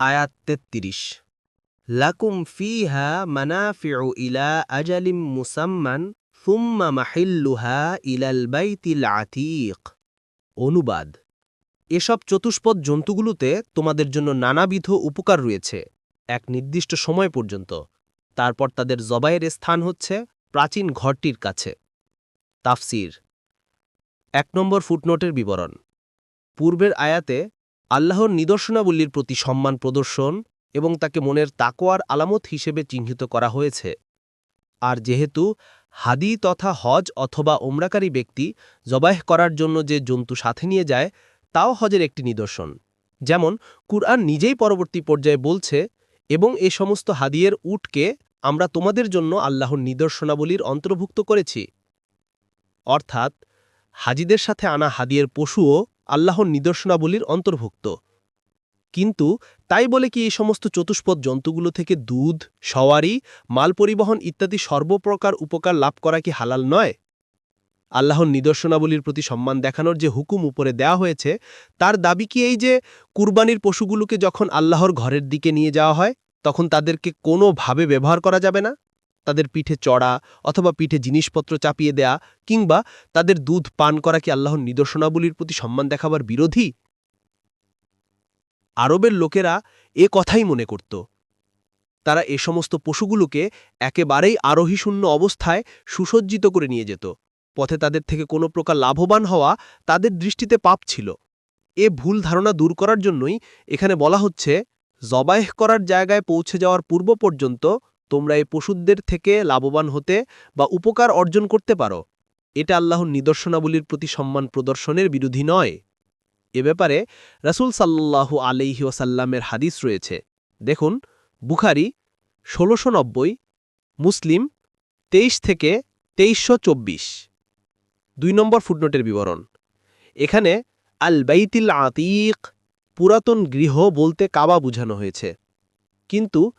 আয়াত তেত্রিশ। লাকুম ফিহা মানাফিউ ইলা আজালিম মুসাম্মান ফুম্মা মাহিল্লুহা ইলাল বাইতিল আতিক। অনুবাদ। এসব চতুষ্পদ জন্তুগুলোতে তোমাদের জন্য নানাবিধ উপকার রয়েছে, এক নির্দিষ্ট সময় পর্যন্ত। তারপর তাদের জবাইয়ের স্থান হচ্ছে প্রাচীন ঘরটির কাছে। তাফসির। এক নম্বর ফুটনোটের বিবরণ। পূর্বের আয়াতে আল্লাহর নিদর্শনাবলীর প্রতি সম্মান প্রদর্শন এবং তাকে মনের তাকোয়ার আলামত হিসেবে চিহ্নিত করা হয়েছে। আর যেহেতু হাদি তথা হজ অথবা ওমরাকারী ব্যক্তি জবাহ করার জন্য যে জন্তু সাথে নিয়ে যায়, তাও হজের একটি নিদর্শন। যেমন, কুরআন নিজেই পরবর্তী পর্যায়ে বলছে, এবং এ সমস্ত হাদিয়ের উটকে আমরা তোমাদের জন্য আল্লাহর নিদর্শনাবলীর অন্তর্ভুক্ত করেছি। অর্থাৎ, হাজিদের সাথে আনা হাদিয়ের পশুও আল্লাহর নিদর্শনাবলীর অন্তর্ভুক্ত। কিন্তু তাই বলে কি এই সমস্ত চতুষ্পদ জন্তুগুলো থেকে দুধ, সওয়ারি, মাল পরিবহন ইত্যাদি সর্বপ্রকার উপকার লাভ করা কি হালাল নয়? আল্লাহর নিদর্শনাবলীর প্রতি সম্মান দেখানোর যে হুকুম উপরে দেয়া হয়েছে, তার দাবি কি এই যে কুরবানির পশুগুলোকে যখন আল্লাহর ঘরের দিকে নিয়ে যাওয়া হয়, তখন তাদেরকে কোনোভাবে ব্যবহার করা যাবে না? তাদের পিঠে চড়া অথবা পিঠে জিনিসপত্র চাপিয়ে দেয়া কিংবা তাদের দুধ পান করা কি আল্লাহর নিদর্শনাবলীর প্রতি সম্মান দেখাবার বিরোধী? আরবের লোকেরা এ কথাই মনে করত। তারা এ সমস্ত পশুগুলোকে একেবারেই আরোহীশূন্য অবস্থায় সুসজ্জিত করে নিয়ে যেত। পথে তাদের থেকে কোনো প্রকার লাভবান হওয়া তাদের দৃষ্টিতে পাপ ছিল। এ ভুল ধারণা দূর করার জন্যই এখানে বলা হচ্ছে জবায়েহ করার জায়গায় পৌঁছে যাওয়ার পূর্ব পর্যন্ত তোমরা এই পশুদের থেকে লাভবান হতে বা উপকার অর্জন করতে পারো। এটা আল্লাহর নিদর্শনাবলীর প্রতি সম্মান প্রদর্শনের বিরোধী নয়। এ ব্যাপারে রাসূল সাল্লাল্লাহু আলাইহি ওয়াসাল্লামের হাদিস রয়েছে। দেখুন, বুখারি ষোলোশো মুসলিম তেইশ থেকে তেইশশো চব্বিশ। দুই নম্বর ফুটনোটের বিবরণ। এখানে, আল বাইতিল আতিক, পুরাতন গৃহ বলতে কাবা বুঝানো হয়েছে। কিন্তু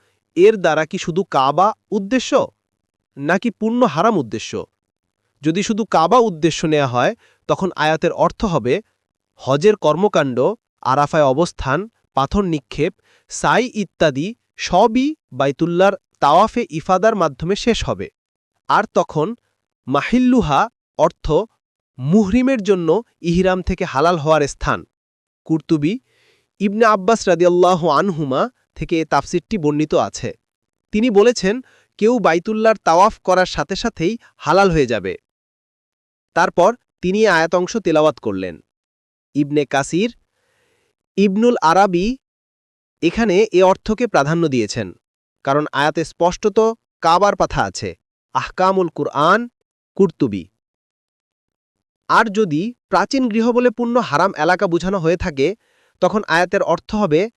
এর দ্বারা কি শুধু কাবা উদ্দেশ্য নাকি পূর্ণ হারাম উদ্দেশ্য? যদি শুধু কাবা উদ্দেশ্য নেওয়া হয়, তখন আয়াতের অর্থ হবে হজের কর্মকাণ্ড, আরাফায় অবস্থান, পাথর নিক্ষেপ, সাই ইত্যাদি সবই বাইতুল্লার তাওয়াফে ইফাদার মাধ্যমে শেষ হবে। আর তখন মাহিল্লুহা অর্থ মুহরিমের জন্য ইহরাম থেকে হালাল হওয়ার স্থান। কুর্তুবি ইবনে আব্বাস রাদিয়াল্লাহ আনহুমা থেকে তাফসিরটি বর্ণিত আছে। তিনি বলেছেন, কেউ বাইতুল্লার তাওয়াফ করার সাথে সাথেই হালাল হয়ে যাবে। তারপর তিনি আয়াতংশ তেলাওয়াত করলেন। ইবনে কাসির, ইবনুল আরাবি এখানে এ অর্থকে প্রাধান্য দিয়েছেন, কারণ আয়াতে স্পষ্টত কাবার পাথা আছে, আহকামুল কুরআন, কুর্তুবি। আর যদি প্রাচীন গৃহ বলে পূর্ণ হারাম এলাকা বোঝানো হয়ে থাকে তখন আয়াতের অর্থ হবে,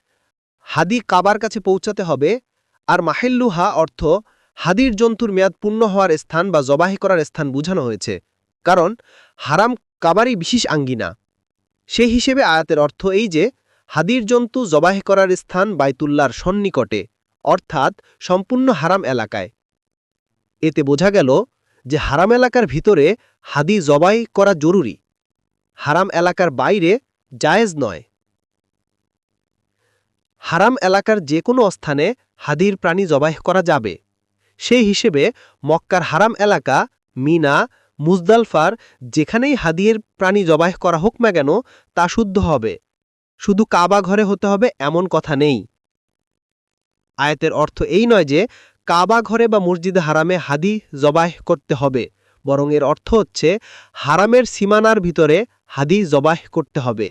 হাদি কাবার কাছে পৌঁছাতে হবে, আর মাহিল্লুহা অর্থ, হাদির জন্তুর মেয়াদ পূর্ণ হওয়ার স্থান বা জবাহি করার স্থান বুঝানো হয়েছে। কারণ, হারাম কাবারই বিশেষ আঙ্গিনা। সেই হিসেবে আয়াতের অর্থ এই যে, হাদির জন্তু জবাহ করার স্থান বাইতুল্লার সন্নিকটে, অর্থাৎ সম্পূর্ণ হারাম এলাকায়। এতে বোঝা গেল যে হারাম এলাকার ভিতরে হাদি জবাই করা জরুরি। হারাম এলাকার বাইরে জায়েজ নয়। হারাম এলাকার যে কোনো স্থানে হাদির প্রাণী জবাই করা যাবে। সেই হিসেবে মক্কার হারাম এলাকা, মিনা, মুজদালফার, যেখানেই হাদিয়ের প্রাণী জবাই করা হোক না কেন, তা শুদ্ধ হবে। শুধু কাবা ঘরে হতে হবে এমন কথা নেই। আয়াতের অর্থ এই নয় যে, কাবা ঘরে বা মসজিদে হারামে হাদি জবাহ করতে হবে। বরং এর অর্থ হচ্ছে, হারামের সীমানার ভিতরে হাদি জবাহ করতে হবে।